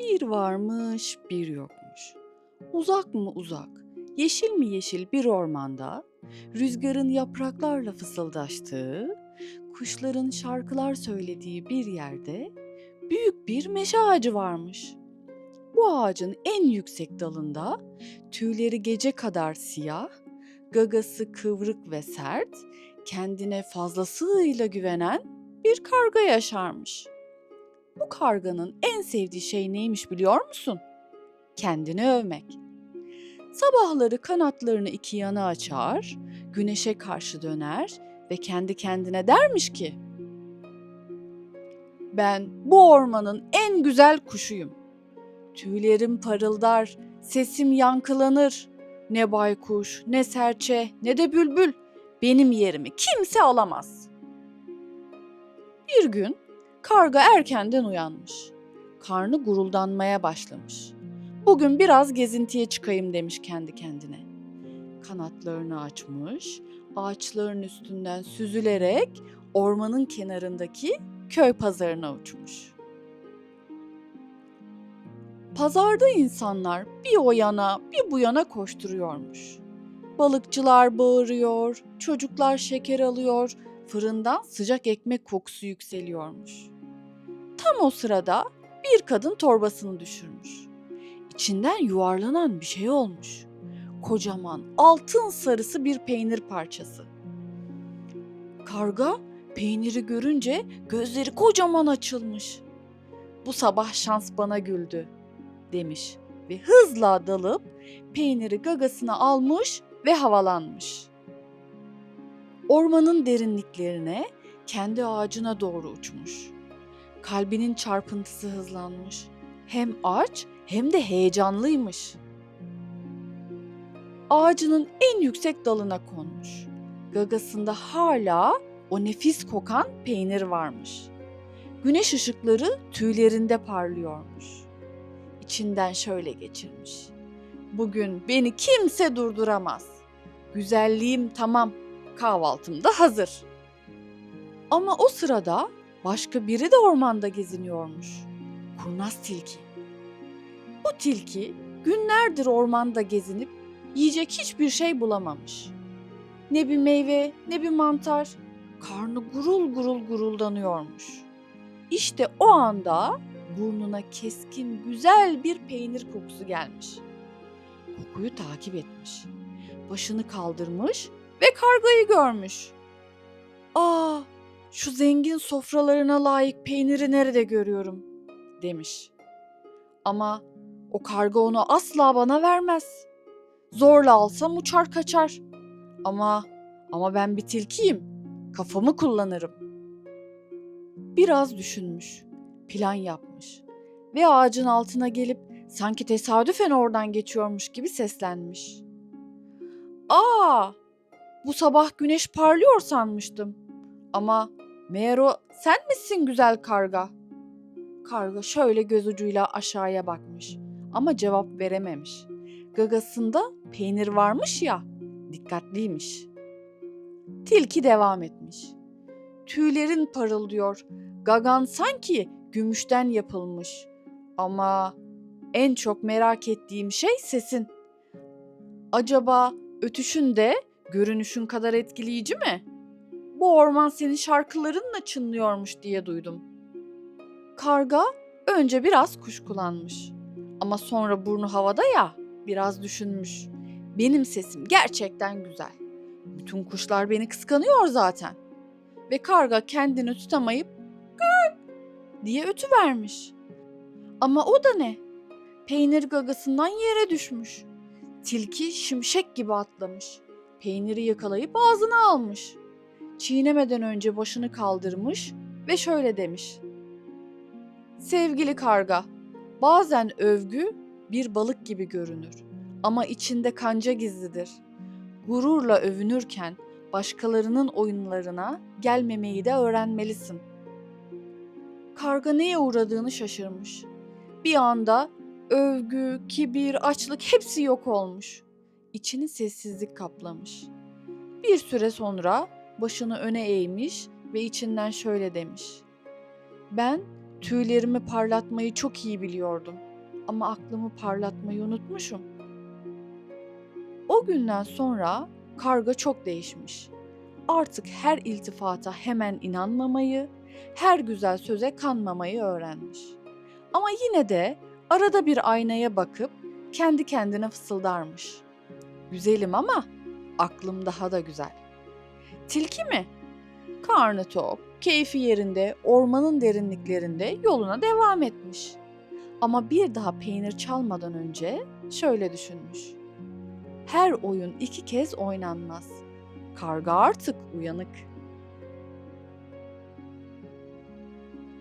Bir varmış, bir yokmuş. Uzak mı uzak, yeşil mi yeşil bir ormanda, rüzgarın yapraklarla fısıldaştığı, kuşların şarkılar söylediği bir yerde büyük bir meşe ağacı varmış. Bu ağacın en yüksek dalında tüyleri gece kadar siyah, gagası kıvrık ve sert, kendine fazlasıyla güvenen bir karga yaşarmış. Bu karganın en sevdiği şey neymiş biliyor musun? Kendini övmek. Sabahları kanatlarını iki yana açar, güneşe karşı döner ve kendi kendine dermiş ki: Ben bu ormanın en güzel kuşuyum. Tüylerim parıldar, sesim yankılanır. Ne baykuş, ne serçe, ne de bülbül benim yerimi kimse alamaz. Bir gün karga erkenden uyanmış. Karnı guruldanmaya başlamış. Bugün biraz gezintiye çıkayım demiş kendi kendine. Kanatlarını açmış, ağaçların üstünden süzülerek ormanın kenarındaki köy pazarına uçmuş. Pazarda insanlar bir o yana bir bu yana koşturuyormuş. Balıkçılar bağırıyor, çocuklar şeker alıyor, fırından sıcak ekmek kokusu yükseliyormuş. Tam o sırada bir kadın torbasını düşürmüş. İçinden yuvarlanan bir şey olmuş. Kocaman altın sarısı bir peynir parçası. Karga peyniri görünce gözleri kocaman açılmış. Bu sabah şans bana güldü demiş ve hızla dalıp peyniri gagasına almış ve havalanmış. Ormanın derinliklerine, kendi ağacına doğru uçmuş. Kalbinin çarpıntısı hızlanmış. Hem aç hem de heyecanlıymış. Ağacının en yüksek dalına konmuş. Gagasında hala o nefis kokan peynir varmış. Güneş ışıkları tüylerinde parlıyormuş. İçinden şöyle geçirmiş. Bugün beni kimse durduramaz. Güzelliğim tamam, kahvaltım da hazır. Ama o sırada başka biri de ormanda geziniyormuş. Kurnaz tilki. Bu tilki günlerdir ormanda gezinip yiyecek hiçbir şey bulamamış. Ne bir meyve ne bir mantar. Karnı gurul gurul guruldanıyormuş. İşte o anda burnuna keskin güzel bir peynir kokusu gelmiş. Kokuyu takip etmiş. Başını kaldırmış ve kargayı görmüş. Aa, şu zengin sofralarına layık peyniri nerede görüyorum demiş. Ama o karga onu asla bana vermez. Zorla alsam uçar kaçar. Ama ama ben bir tilkiyim. Kafamı kullanırım. Biraz düşünmüş, plan yapmış ve ağacın altına gelip sanki tesadüfen oradan geçiyormuş gibi seslenmiş. Aa, bu sabah güneş parlıyor sanmıştım. Ama meğer o sen misin güzel karga? Karga şöyle göz ucuyla aşağıya bakmış ama cevap verememiş. Gagasında peynir varmış ya, dikkatliymiş. Tilki devam etmiş. Tüylerin parıldıyor, gagan sanki gümüşten yapılmış. Ama en çok merak ettiğim şey sesin. Acaba ötüşün de görünüşün kadar etkileyici mi? Bu orman senin şarkılarınla çınlıyormuş diye duydum. Karga önce biraz kuşkulanmış. Ama sonra burnu havada ya biraz düşünmüş. Benim sesim gerçekten güzel. Bütün kuşlar beni kıskanıyor zaten. Ve karga kendini tutamayıp gık diye ötüvermiş. Ama o da ne? Peynir gagasından yere düşmüş. Tilki şimşek gibi atlamış. Peyniri yakalayıp ağzına almış. Çiğnemeden önce başını kaldırmış ve şöyle demiş. Sevgili karga, bazen övgü bir balık gibi görünür ama içinde kanca gizlidir. Gururla övünürken başkalarının oyunlarına gelmemeyi de öğrenmelisin. Karga neye uğradığını şaşırmış. Bir anda övgü, kibir, açlık hepsi yok olmuş. İçini sessizlik kaplamış. Bir süre sonra başını öne eğmiş ve içinden şöyle demiş. Ben tüylerimi parlatmayı çok iyi biliyordum. ama aklımı parlatmayı unutmuşum. O günden sonra karga çok değişmiş. Artık her iltifata hemen inanmamayı, her güzel söze kanmamayı öğrenmiş. Ama yine de arada bir aynaya bakıp kendi kendine fısıldarmış. Güzelim ama aklım daha da güzel. Tilki mi? Karnı tok, keyfi yerinde, ormanın derinliklerinde yoluna devam etmiş. Ama bir daha peynir çalmadan önce şöyle düşünmüş. Her oyun iki kez oynanmaz. Karga artık uyanık.